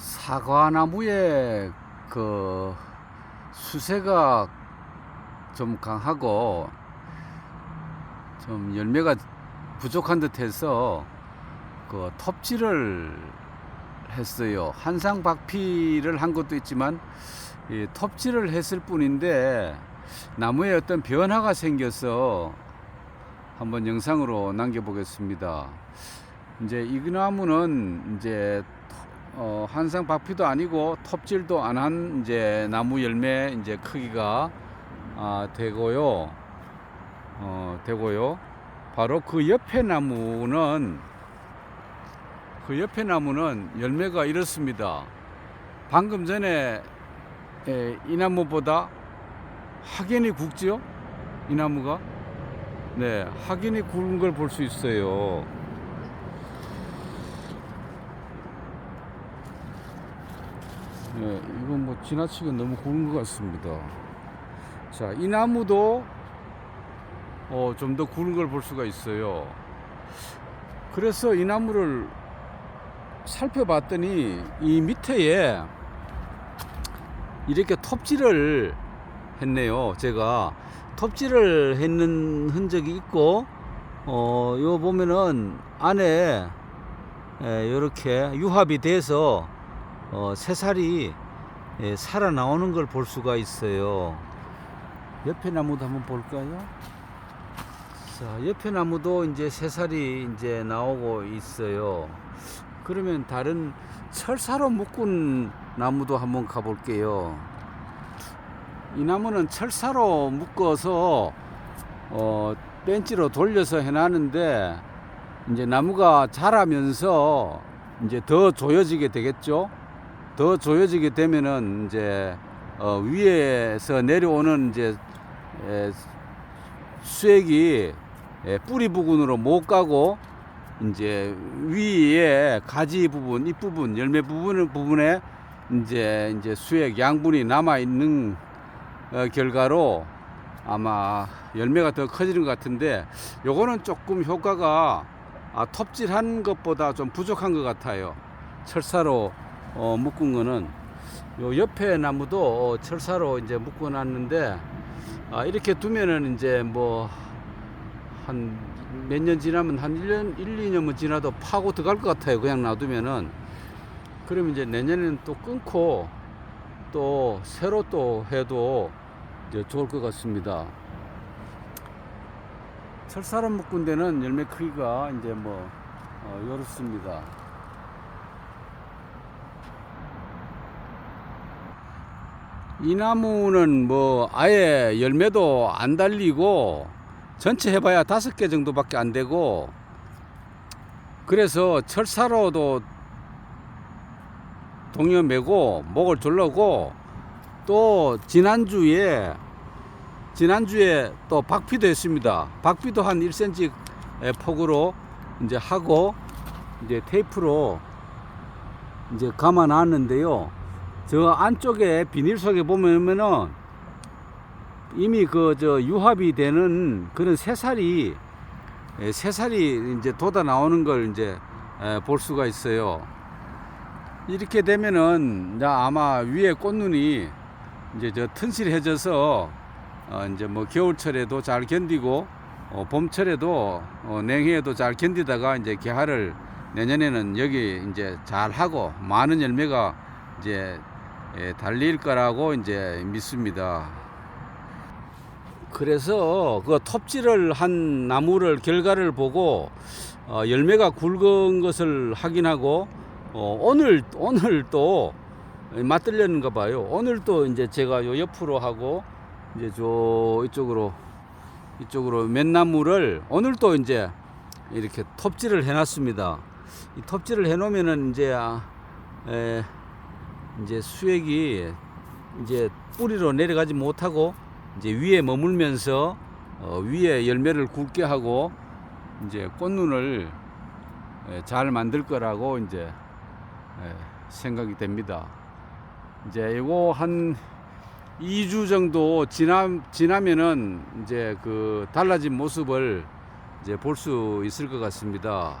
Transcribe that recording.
사과나무에 그 수세가 좀 강하고 좀 열매가 부족한 듯해서 그 톱질을 했어요. 한상 박피를 한 것도 있지만 이 톱질을 했을 뿐인데 나무에 어떤 변화가 생겨서 한번 영상으로 남겨보겠습니다. 이제 이 나무는 이제 어, 한상 박피도 아니고 톱질도 안 한 이제 나무 열매 이제 크기가 아, 되고요. 어, 되고요. 바로 그 옆에 나무는 그 옆에 나무는 열매가 이렇습니다. 방금 전에 에, 이 나무보다 확연히 굵지요? 이 나무가? 네, 확연히 굵은 걸 볼 수 있어요. 네, 이건 뭐 지나치게 너무 굵은 것 같습니다. 자, 이 나무도 어, 좀더 굵은 걸볼 수가 있어요. 그래서 이 나무를 살펴봤더니 이 밑에에 이렇게 톱질을 했네요. 제가 톱질을 했는 흔적이 있고, 어, 요 보면은 안에 이렇게 유합이 돼서 어, 새살이 예, 살아 나오는 걸 볼 수가 있어요. 옆에 나무도 한번 볼까요? 자, 옆에 나무도 이제 새살이 이제 나오고 있어요. 그러면 다른 철사로 묶은 나무도 한번 가볼게요. 이 나무는 철사로 묶어서 어, 벤치로 돌려서 해놨는데 이제 나무가 자라면서 이제 더 조여지게 되겠죠. 더 조여지게 되면은 이제 어, 위에서 내려오는 이제 에, 수액이 에, 뿌리 부분으로 못 가고 이제 위에 가지 부분, 잎 부분, 열매 부분 부분에 이제 이제 수액 양분이 남아 있는 어, 결과로 아마 열매가 더 커지는 것 같은데 요거는 조금 효과가 아, 톱질한 것보다 좀 부족한 것 같아요. 철사로 어, 묶은 거는 요 옆에 나무도 어, 철사로 이제 묶어 놨는데 아, 이렇게 두면은 이제 뭐 한 몇 년 지나면 한 1년, 1, 2년만 지나도 파고 들어갈 것 같아요. 그냥 놔두면은. 그러면 이제 내년에는 또 끊고 또 새로 또 해도 이제 좋을 것 같습니다. 철사로 묶은 데는 열매 크기가 이제 뭐, 어, 이렇습니다. 이 나무는 뭐 아예 열매도 안 달리고 전체 해봐야 다섯 개 정도밖에 안 되고 그래서 철사로도 동여 매고 목을 졸라고 또 지난주에 지난주에 또 박피도 했습니다. 박피도 한 1cm 폭으로 이제 하고 이제 테이프로 이제 감아 놨는데요. 저 안쪽에 비닐 속에 보면은 이미 그 저 유합이 되는 그런 새살이 예, 새살이 이제 돋아 나오는 걸 이제 에, 볼 수가 있어요. 이렇게 되면은 아마 위에 꽃눈이 이제 저 튼실해져서 어 이제 뭐 겨울철에도 잘 견디고 어 봄철에도 어 냉해에도 잘 견디다가 이제 개화를 내년에는 여기 이제 잘 하고 많은 열매가 이제 예, 달릴 거라고 이제 믿습니다. 그래서 그 톱질을 한 나무를 결과를 보고 어, 열매가 굵은 것을 확인하고 어, 오늘 오늘 또 맞들렸는가 봐요. 오늘 또 이제 제가 요 옆으로 하고 이제 저 이쪽으로 이쪽으로 맨나무를 오늘 또 이제 이렇게 톱질을 해놨습니다. 이 톱질을 해놓으면은 이제 아, 에, 이제 수액이 이제 뿌리로 내려가지 못하고 이제 위에 머물면서 어, 위에 열매를 굵게 하고 이제 꽃눈을 에, 잘 만들 거라고 이제 에, 생각이 됩니다. 이제 이거 한 2주 정도 지나 지나면은 이제 그 달라진 모습을 이제 볼 수 있을 것 같습니다.